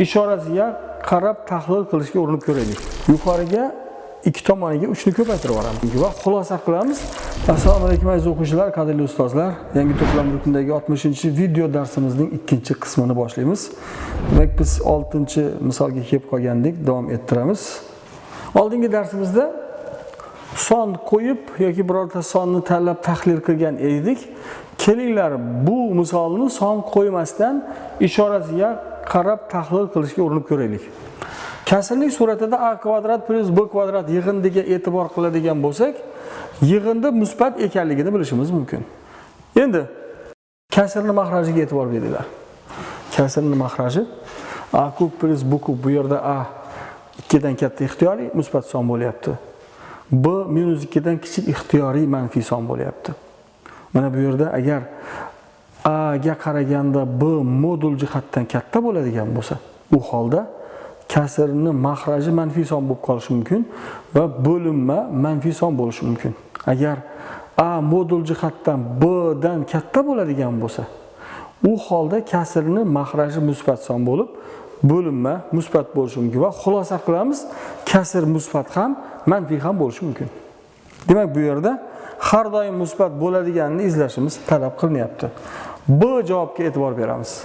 ishorasiga qarab tahlil qilishga urinib ko'raylik. Yuqoriga ikki tomoniga uchni ko'paytirib yuboramiz. Va xulosa qilamiz. Assalomu alaykum aziz o'quvchilar qadrli ustozlar. Yangi to'plam ruknidagi 60 video darsimizning ikkinchi qismini boshlaymiz. Demak biz 6 misolga kelib qolgandik davom ettiramiz. Oldingi darsimizda son qo'yib yoki birorta sonni tanlab tahlil qilgan edik. Kelinglar bu misolni son qo'ymasdan ishorasiga qarab tahlil qilishga urinib ko'raylik. Kasrlik suratida a kvadrat plyus b kvadrat yig'indiga e'tibor qiladigan bo'lsak yig'indi musbat ekanligini bilishimiz mumkin. Endi kasrni mahrajiga e'tibor beringlar. Kasrni mahraji a kub plyus b kub bu yerda a ikkidan katta ixtiyoriy musbat son bo'lyapti. B minus ikkidan kichik ixtiyoriy manfiy son bo'lyapti. Mana bu yerda agar a ga qaraganda b modul jihatdan katta bo'ladigan bo'lsa u holda kasrni mahraji manfiy son bo'lib qolishi mumkin va bo'linma manfiy son bo'lishi mumkin. Agar a modul jihatdan b dan katta bo'ladigan bo'lsa u holda kasrni mahraji musbat son bo'lib bo'linma musbat bo'lishi mumkin va xulosa qilamiz kasr musbat ham manfiy ham bo'lishi mumkin. Demak bu yerda har doim musbat bo'ladiganini izlashimiz talab qilinyapti. B javobga e'tibor beramiz.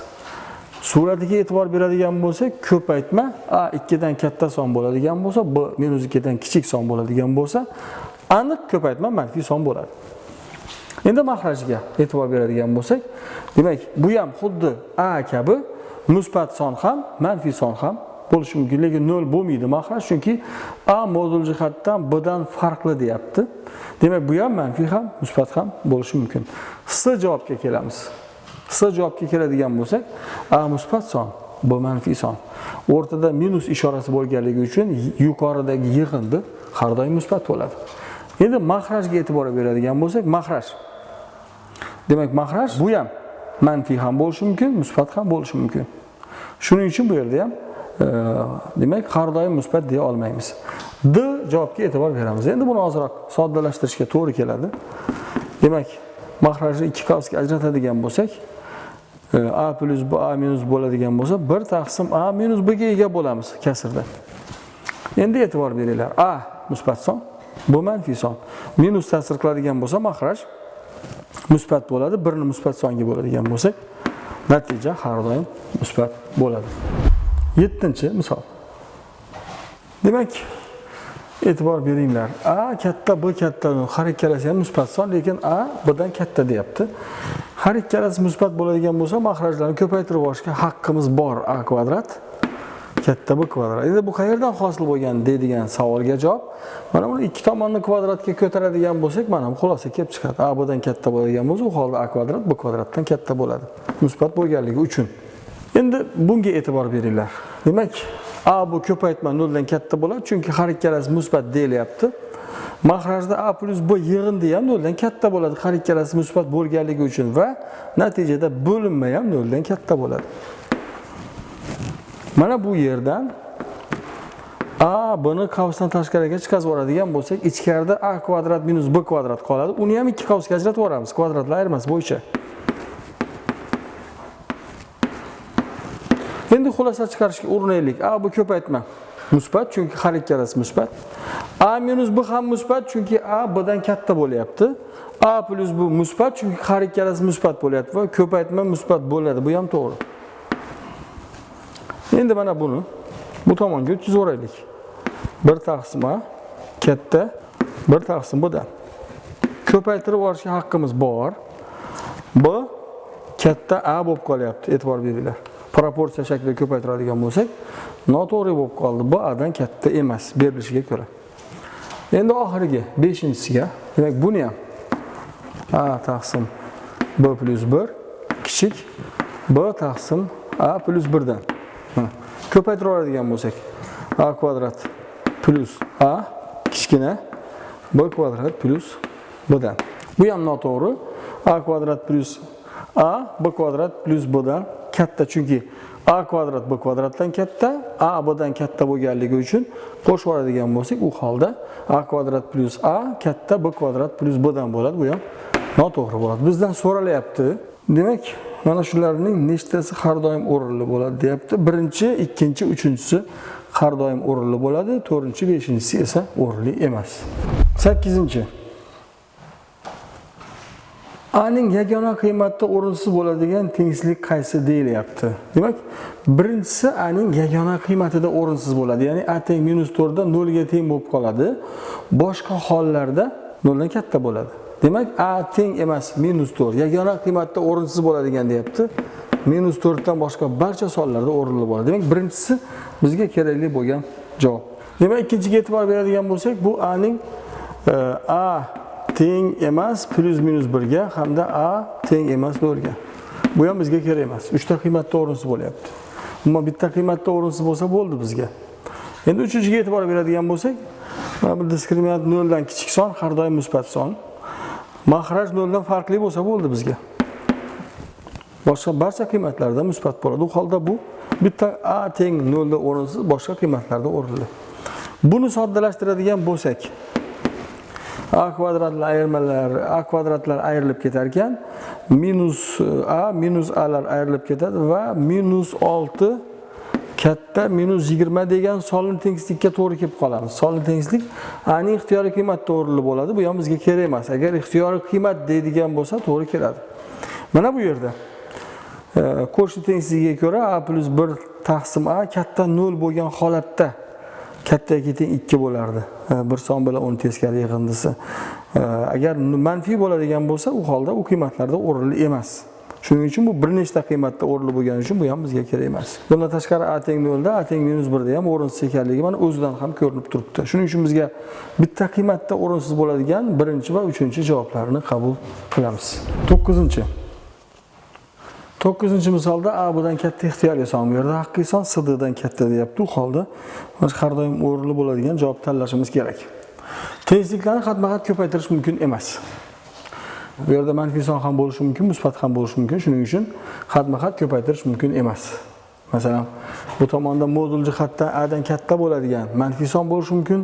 Suratiga e'tibor beradigan bo'lsak ko'paytma a ikkidan katta son bo'ladigan bo'lsa b minus ikkidan kichik son bo'ladigan bo'lsa aniq ko'paytma manfiy son bo'ladi. Endi mahrajiga e'tibor beradigan bo'lsak demak bu ham xuddi a kabi musbat son ham manfiy son ham bo'lishi mumkin lekin nol bo'lmaydi mahraj chunki a modul jihatdan b dan farqli deyapti. Demak bu ham manfiy ham musbat ham bo'lishi mumkin. S javobga kelamiz. Qisqa javobga keladigan bo'lsak a musbat son b manfiy son. O'rtada minus ishorasi bo'lganligi uchun yuqoridagi yig'indi har doim musbat bo'ladi. Endi mahrajga e'tibor beradigan bo'lsak mahraj. Demak mahraj bu ham manfiy ham bo'lishi mumkin musbat ham bo'lishi mumkin. Shuning uchun bu yerda ham e, demak har doim musbat deya olmaymiz. D javobga e'tibor beramiz. Endi buni ozroq soddalashtirishga to'g'ri keladi. Demak mahrajni ikki qavsga ajratadigan bo'lsak E, a plyus b a minus bo'ladigan bo'lsa bir taqsim a minus b ga ega bo'lamiz kasrda. Endi e'tibor beringlar. A musbat son bu manfiy son minus ta'sir qiladigan bo'lsa mahraj musbat bo'ladi. Birni musbat songa bo'ladigan bo'lsak natija har doim musbat bo'ladi. Yettinchi misol. Demak e'tibor beringlar. A katta b katta har ikkalasi ham musbat son lekin a bdan katta deyapti. Har ikkalasi musbat bo'ladigan bo'lsa mahrajlarni ko'paytirib olishga haqqimiz bor a kvadrat. Katta b kvadrat. Endi bu qayerdan hosil bo'lgan deydigan savolga javob mana buni ikki tomonni kvadratga ko'taradigan bo'lsak mana bu xulosa kelib chiqadi. A bdan katta bo'ladigan bo'lsa u holda a kvadrat b kvadratdan katta bo'ladi. Musbat bo'lganligi uchun. Endi bunga e'tibor beringlar. Demak a bu ko'paytma noldan katta bo'ladi chunki har ikkalasi musbat deyilyapti. Mahrajda a plyus b yig'indi ham noldan katta bo'ladi. Har ikkalasi musbat bo'lganligi uchun va natijada bo'linma ham noldan katta bo'ladi. Mana bu yerdan a bni qavsdan tashqariga chiqazib yuboradigan bo'lsak ichkarida a kvadrat minus b kvadrat qoladi. Uni ham ikki qavsga ajratib yuboramiz. Kvadratlar ayirmasi bo'yicha. Xulosa chiqarishga urinaylik a bu ko'paytma musbat chunki har ikkalasi musbat. A minus b ham musbat chunki a bdan katta bo'lyapti. A plyus bu musbat chunki har ikkalasi musbat bo'lyapti. Va ko'paytma musbat bo'ladi. Bu ham to'g'ri. Endi mana buni bu tomonga o'tkazib yuboraylik bir taqsim a katta. Bir taqsim bdan. Ko'paytirib olishga haqqimiz bor. B katta a bo'lib qolyapti e'tibor beringlar proporsiya shaklida ko'paytiradigan bo'lsak noto'g'ri bo'lib qoldi bu adan katta emas berilishiga ko'ra endi oxirgi beshinchisiga demak buni ham a taqsim b plyus bir kichik b taqsim a plyus birdan ko'paytirib bo'lsak a kvadrat plyus a kichkina b kvadrat plyus bdan bu ham noto'g'ri a kvadrat plyus a b kvadrat plyus bdan katta chunki a kvadrat b kvadratdan katta a bdan katta bo'lganligi uchun qo'shib yuboradigan bo'lsak u holda a kvadrat plyus a katta b kvadrat plyus bdan bo'ladi. Bu ham noto'g'ri bo'ladi. Bizdan so'ralyapti demak mana shularning nechtasi har doim o'rinli bo'ladi deyapti. Birinchi, ikkinchi, uchinchisi har doim o'rinli bo'ladi, to'rtinchi, beshinchisi esa o'rinli emas. sakkizinchi. Aning yagona qiymatda o'rinsiz bo'ladigan tengsizlik qaysi deyilyapti? Demak, birinchisi Aning yagona qiymatida o'rinsiz bo'ladi. Ya'ni A teng minus 4 da 0 ga teng bo'lib qoladi. Boshqa hollarda 0 dan katta bo'ladi. Demak, A teng emas minus 4 yagona qiymatda o'rinsiz bo'ladigan deyapti. Minus 4 dan boshqa barcha sonlarda o'rinli bo'ladi. Demak, birinchisi bizga kerakli bo'lgan javob. Demak, ikkinchiga e'tibor beradigan bo'lsak, bu A ning e, A teng emas plus minus 1 ga hamda A teng emas nolga. Bu ham bizga kerak emas. 3 ta qiymatda o'rinsiz bo'lyapti. Umuman bitta qiymatda o'rinsiz bo'lsa bo'ldi bizga. Endi uchinchiga e'tibor beradigan bo'lsak, mana bu diskriminant 0 dan kichik son har doim musbat son. Mahraj 0 dan farqli bo'lsa bo'ldi bizga. Boshqa barcha qiymatlarda musbat bo'ladi. U holda bu bitta A teng 0 da o'rinsiz, boshqa qiymatlarda o'rinli. Buni soddalashtiradigan bo'lsak, a kvadratlar ayirmalar a kvadratlar ayrilib ketar ekan minus a minus alar ayrilib ketadi va minus 6 katta minus 20 degan sonli tengsizlikka to'g'ri kelib qolamiz. Sonli tengsizlik a ixtiyoriy qiymat to'g'rili bo'ladi. Bu ham bizga kerak emas. Agar ixtiyoriy qiymat deydigan bo'lsa, to'g'ri keladi. Mana bu yerda e, qo'shni tengsizligiga ko'ra a plyus 1 taqsim a katta 0 bo'lgan holatda kattaga teng 2 bo'lardi. E, bir son bilan uni teskari yig'indisi. E, agar manfiy bo'ladigan bo'lsa, u holda u qiymatlarda o'rinli emas. Shuning uchun bu bir nechta qiymatda o'rinli bo'lgani uchun bu ham bizga kerak emas. Bundan tashqari a teng 0 da, a teng minus 1 da ham o'rinsiz ekanligi mana o'zidan ham ko'rinib turibdi. Shuning uchun bizga bitta qiymatda o'rinsiz bo'ladigan birinchi va uchinchi javoblarni qabul qilamiz. 9. 9 misolda A budan katta ixtiyoriy son, bu yerda haqiqiy son S dan katta deyapti. U holda biz har doim o'rinli bo'ladigan javob tanlashimiz kerak. Tezliklarni xatma-xat ko'paytirish mumkin emas. Bu yerda manfiy son ham bo'lishi mumkin, musbat ham bo'lishi mumkin. Shuning uchun xatma-xat ko'paytirish mumkin emas. Masalan, bu tomonda modul jihatdan A dan katta bo'ladigan manfiy son bo'lishi mumkin.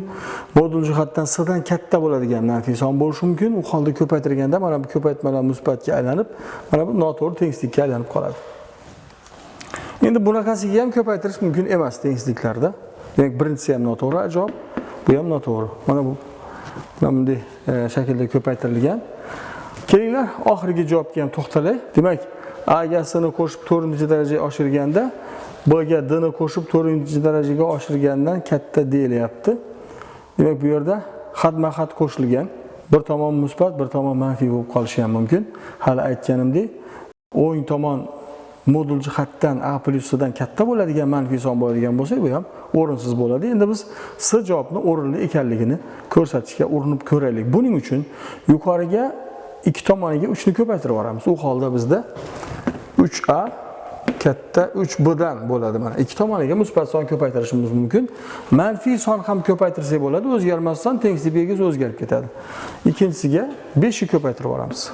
Modul jihatdan sdan katta bo'ladigan manfiy son bo'lishi mumkin. U holda ko'paytirganda mana bu ko'paytmalar musbatga aylanib, mana bu noto'g'ri tengsizlikka aylanib qoladi. Endi bunaqasiga ham ko'paytirish mumkin emas tengsizliklarda. Demak, birinchisi ham noto'g'ri javob, bu ham noto'g'ri. Mana bu mana bunday e, shaklda ko'paytirilgan. Kelinglar, oxirgi javobga ham to'xtalay. Demak, A ga qo'shib to'rtinchi darajaga oshirganda bga dni qo'shib 4-darajaga oshirgandan katta deyilyapti. Demak, bu yerda xatma-xat qo'shilgan. Bir tomon musbat, bir tomon manfiy bo'lib qolishi ham mumkin. Hali aytganimdek, o'ng tomon modul jihatdan A plyusidan katta bo'ladigan manfiy son bo'ladigan bo'lsa, bu ham o'rinsiz bo'ladi. Endi biz S javobni o'rinli ekanligini ko'rsatishga urinib ko'raylik. Buning uchun yuqoriga ikki tomoniga 3 ni ko'paytirib yuboramiz. U holda bizda 3a katta 3b dan bo'ladi mana. Ikki tomoniga musbat son ko'paytirishimiz mumkin. Manfiy son ham ko'paytirsak bo'ladi. O'zgarmasdan tengsizlik belgisi o'zgarib ketadi. Ikkinchisiga 5 ni ko'paytirib yuboramiz.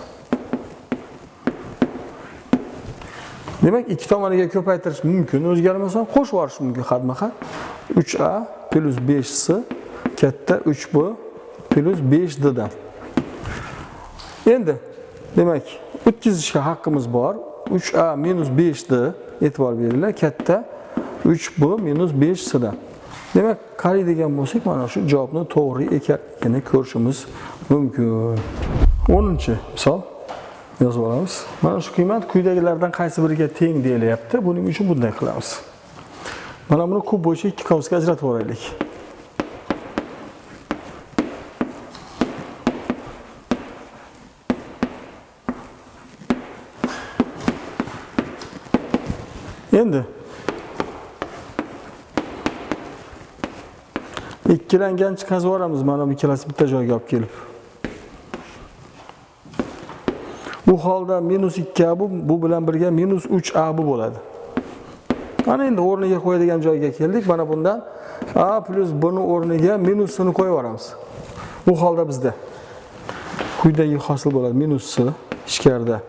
Demak, ikki tomoniga ko'paytirish mumkin. O'zgarmasdan qo'shib yuborish mumkin xatma-xat. 3a plyus 5s katta 3b plyus 5ddan. Endi demak, o'tkazishga haqqimiz bor. 3a minus 5d e'tibor beringlar, katta 3b minus 5c dan. Demak, qaraydigan bo'lsak, mana shu javobni to'g'ri ekanligini ko'rishimiz mumkin. 10-misol yozib olamiz. Mana shu qiymat quyidagilardan qaysi biriga teng deyilyapti. Buning uchun bunday qilamiz. Mana buni kub bo'yicha ikki qavsga ajratib yuboraylik. Endi ikkilangan chiqazib yuboramiz. Mana bu ikkalasi bitta joyga olib kelib. Bu holda minus 2a bu, bilan birga minus 3a bo'ladi. Mana endi o'rniga qo'yadigan joyga keldik. Mana bundan a plyus b ni o'rniga minusini qo'yib yuboramiz. Bu holda bizda quyidagi hosil bo'ladi. Minusi ichkarida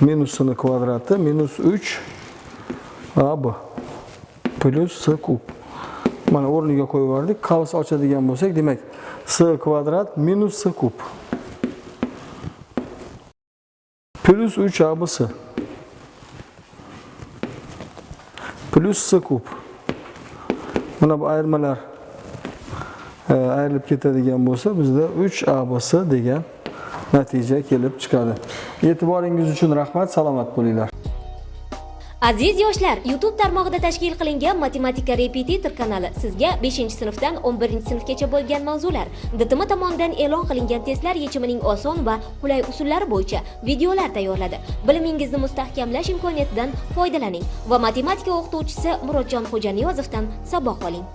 minusini kvadrati minus 3 AB plus S kub. Mana o'rniga qo'yib yubordik. Qavs ochadigan bo'lsak, demak, S kvadrat minus S kub. Plus 3 ABC. plus s kub. Mana bu ayirmalar e, ayrilib ketadigan bo'lsa, bizda 3a bo'lsa degan natija kelib chiqadi. E'tiboringiz uchun rahmat, salomat bo'linglar. Aziz yoshlar, YouTube tarmog'ida tashkil qilingan Matematika Repetitor kanali sizga 5-sinfdan 11-sinfgacha bo'lgan mavzular, DTM tomonidan e'lon qilingan testlar yechimining oson va qulay usullari bo'yicha videolar tayyorladi. Bilimingizni mustahkamlash imkoniyatidan foydalaning va matematika o'qituvchisi Murodjon Xo'janiyozovdan saboq oling.